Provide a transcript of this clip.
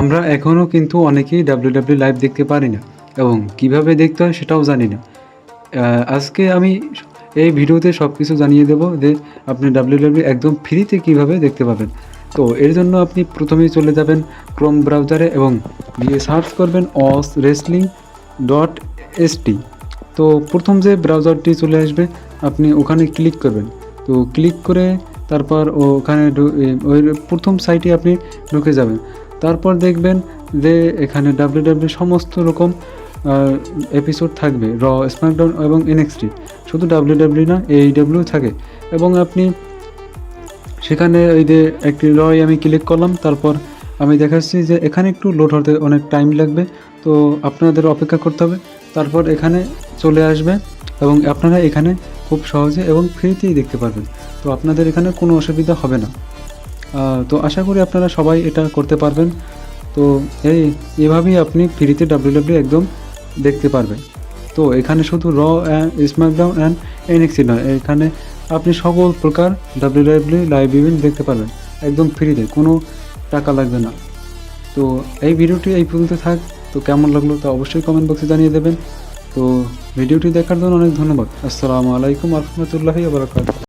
আমরা এখনও কিন্তু অনেকেই ডাব্লিউ ডাব্লিউ লাইভ দেখতে পারি না এবং কীভাবে দেখতে হয় সেটাও জানি না। আজকে আমি এই ভিডিওতে সব কিছু জানিয়ে দেব যে আপনি ডাব্লিউ ডাব্লিউ একদম ফ্রিতে কীভাবে দেখতে পাবেন। তো এর জন্য আপনি প্রথমেই চলে যাবেন ক্রোম ব্রাউজারে এবং গিয়ে সার্চ করবেন অস রেসলিং ডট এসটি তো প্রথম যে ব্রাউজারটি চলে আসবে, আপনি ওখানে ক্লিক করবেন। তো ক্লিক করে তারপর ওখানে ওই প্রথম সাইটে আপনি ঢুকে যাবেন। তারপর দেখবেন যে এখানে ডাব্লিউ ডাব্লিউ সমস্ত রকম এপিসোড থাকবে র স্ম্যাকডাউন এবং এনএক্সটি শুধু ডাব্লিউ ডাব্লিউ না এই ডাব্লিউ থাকে। এবং আপনি সেখানে ওই যে একটি রয় আমি ক্লিক করলাম, তারপর আমি দেখাচ্ছি যে এখানে একটু লোড হতে অনেক টাইম লাগবে। তো আপনাদের অপেক্ষা করতে হবে। তারপর এখানে চলে আসবে এবং আপনারা এখানে খুব সহজে এবং ফ্রিতেই দেখতে পারবেন। তো আপনাদের এখানে কোনো অসুবিধা হবে না। তো আশা করি আপনারা সবাই এটা করতে পারবেন। তো এই, এভাবেই আপনি ফ্রিতে ডাব্লিউ ডাব্লিউ একদম দেখতে পারবেন। তো এখানে শুধু র অ্যান্ড স্ম্যাকডাউন অ্যান্ড এনএক্সি নয়, এখানে আপনি সকল প্রকার ডাব্লিউ ডাব্লিউ লাইভ ইভেন্ট দেখতে পারবেন, একদম ফ্রিতে, কোনো টাকা লাগবে না। তো এই ভিডিওটি এই পর্যন্ত থাক, তো কেমন লাগল তা অবশ্যই কমেন্ট বক্সে জানিয়ে দেবেন। তো ভিডিওটি দেখার জন্য অনেক ধন্যবাদ। আসসালামু আলাইকুম রহমতুল্লাহি আবরাকাত